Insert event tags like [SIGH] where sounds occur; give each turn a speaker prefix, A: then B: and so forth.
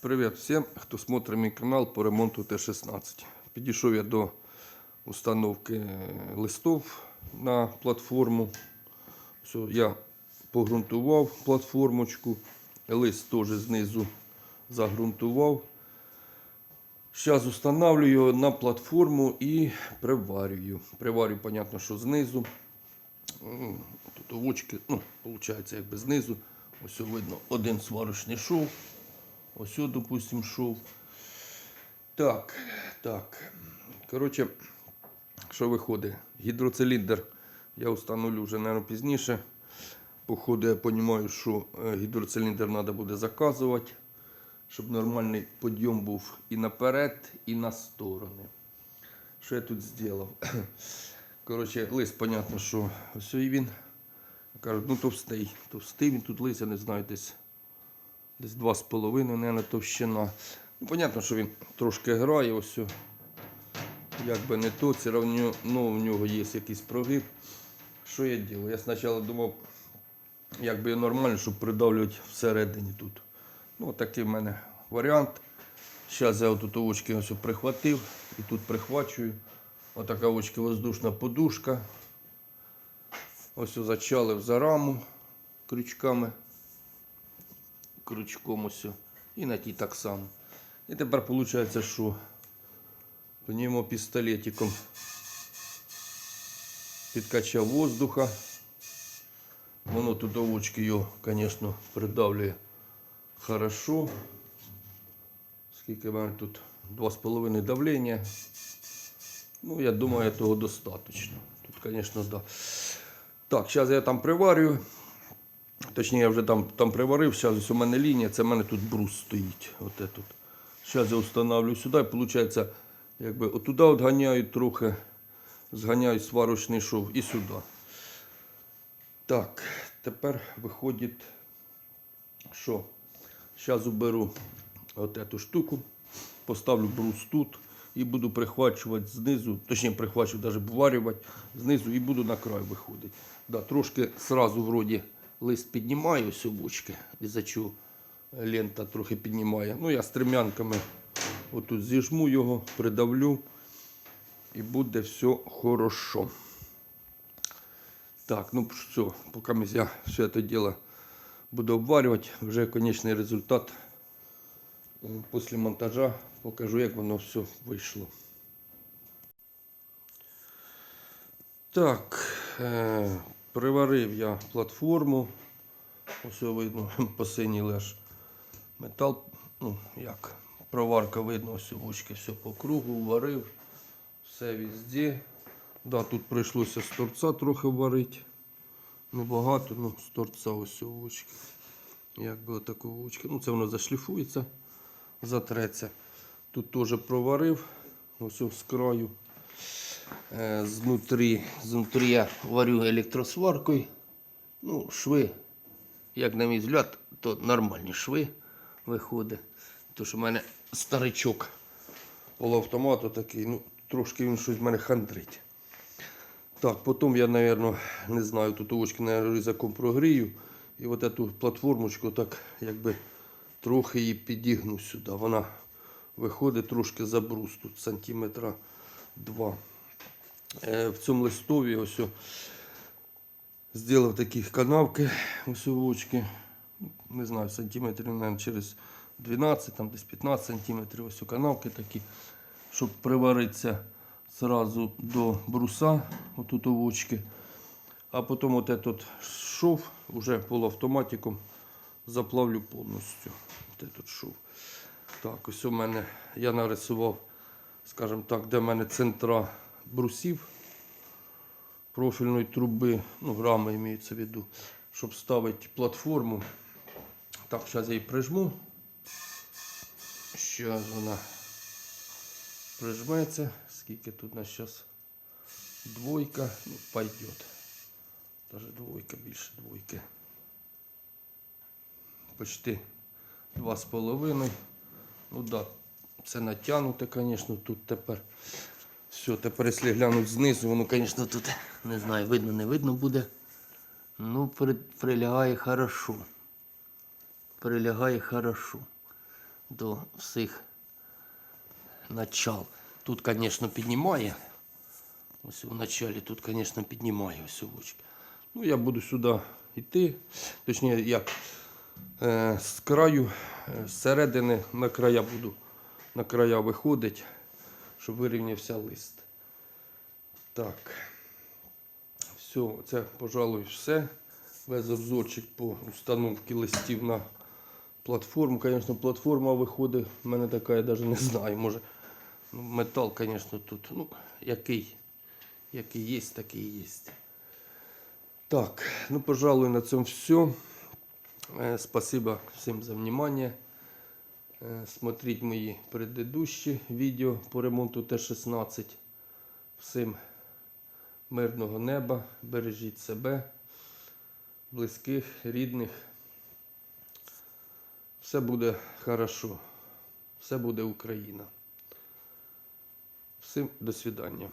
A: Привіт всім, хто смотрить мій канал по ремонту Т-16. Підійшов я до установки листов на платформу. Все, я погрунтував платформочку, лист теж знизу загрунтував. Зараз установлюю його на платформу і приварюю. Приварюю, понятно, що знизу. Тут овочки, ну, виходить, якби знизу. Ось видно один сварочний шов. Ось, сюди, допустим, шов. Так, так. Коротше, що виходить? Гідроциліндр я встановлю вже, мабуть, пізніше. Походу, я розумію, що е, гідроциліндр треба буде заказувати, щоб нормальний підйом був і наперед, і на сторони. Що я тут зробив? [CLEARS THROAT] Коротше, лист, понятно, що ось і він. Кажуть, ну товстий. Товстий він тут лист, я не знаю, десь десь 2,5, мабуть, товщина. Ну, понятно, що він трошки грає, ось. о. Якби не то, все одно ну, в нього є якийсь прогиб. Що я роблю? Я спочатку думав, якби його нормально, щоб придавлювати всередині тут. Ну, такий в мене варіант. Зараз я отут очки ось прихватив і тут прихвачую. Отака очки воздушна подушка. Ось зачалив за раму крючками. Крючком ось. І на тій так само. І тепер виходить, що по ньому пістолетиком підкачав воздуха. Воно тут овочки його, звісно, придавлює хорошо. Скільки в мене тут 2,5 давлення. Ну, я думаю, того достатньо. Тут, звісно, да. Так, зараз я там приварю. Точніше, я вже там, там приварив, зараз ось у мене лінія, це в мене тут брус стоїть. Оте тут. Зараз я встановлю сюди, і виходить, якби отуди отганяю трохи, зганяю сварочний шов і сюди. Так, тепер виходить, що зараз уберу от эту штуку, поставлю брус тут і буду прихвачувати знизу, точніше прихвачувати, навіть варювати знизу і буду на край виходити. Да, трошки сразу вроді лист піднімаю ось бочки, із-за лента трохи піднімає. Ну я стремянками отут зіжму його, придавлю і буде все хорошо. Так, ну все, поки я все це діло буду обварювати, вже конечний результат е, після монтажа покажу, як воно все вийшло. Так, е, приварив я платформу. Ось видно, [LAUGHS] по синій леж метал, ну як, проварка видно, ось вучки все по кругу, варив, все везде. Да, тут прийшлося з торця трохи варити. Небагато, ну, з торця ось овочки. Якби отаку овочки. Ну, це воно зашліфується, затреться. Тут теж проварив, ось з краю. Е, Знутрі, знутрі я варю електросваркою. Ну, шви, як на мій взгляд, то нормальні шви виходить. Що в мене старичок полуавтомату такий, ну, трошки він щось в мене хандрить. Так, потім я, мабуть, не знаю, тут овочки на ризаком прогрію. І от цю платформочку так якби трохи її підігну сюди. Вона виходить трошки за брус, тут сантиметра два. Е, в цьому листові ось зробив такі канавки ось. Не знаю, сантиметрів, мабуть, через 12, там десь 15 сантиметрів. Ось канавки такі, щоб приваритися сразу до бруса, отут овочки. А потім от этот шов уже полуавтоматиком заплавлю повністю. От этот шов. Так, ось у мене я нарисував, скажімо так, де в мене центра брусів профільної труби, ну, рами імеється в виду, щоб ставити платформу. Так, зараз я її прижму. Зараз вона прижметься. Скільки тут у нас зараз? Двойка, ну, пойдет. Даже двойка, більше двойки. Почти два з половиною. Ну да, це натягнуте, звісно, тут тепер. Все, тепер якщо глянуть знизу, воно, звісно, тут не знаю, видно, не видно буде. Ну, при, прилягає хорошо. Прилягає хорошо. до всіх начал. Тут, звісно, піднімає. Ось в началі тут, звісно, піднімає ось вучки. Ну, я буду сюди йти. Точніше, як е, з краю, е, з середини на края буду на края виходить, щоб вирівнявся лист. Так. Все, це, пожалуй, все. Весь обзорчик по установці листів на платформу. Звісно, платформа виходить. в мене така, я навіть не знаю. Може, ну, метал, звісно, тут, ну, який, який є, такий є. Так, ну, пожалуй, на цьому все. Спасибо всем за внимание. Э, Смотрите мої предыдущі відео по ремонту Т-16. Всім мирного неба, бережіть себе, близьких, рідних. Все буде хорошо. Все буде Україна. Всім до свидання.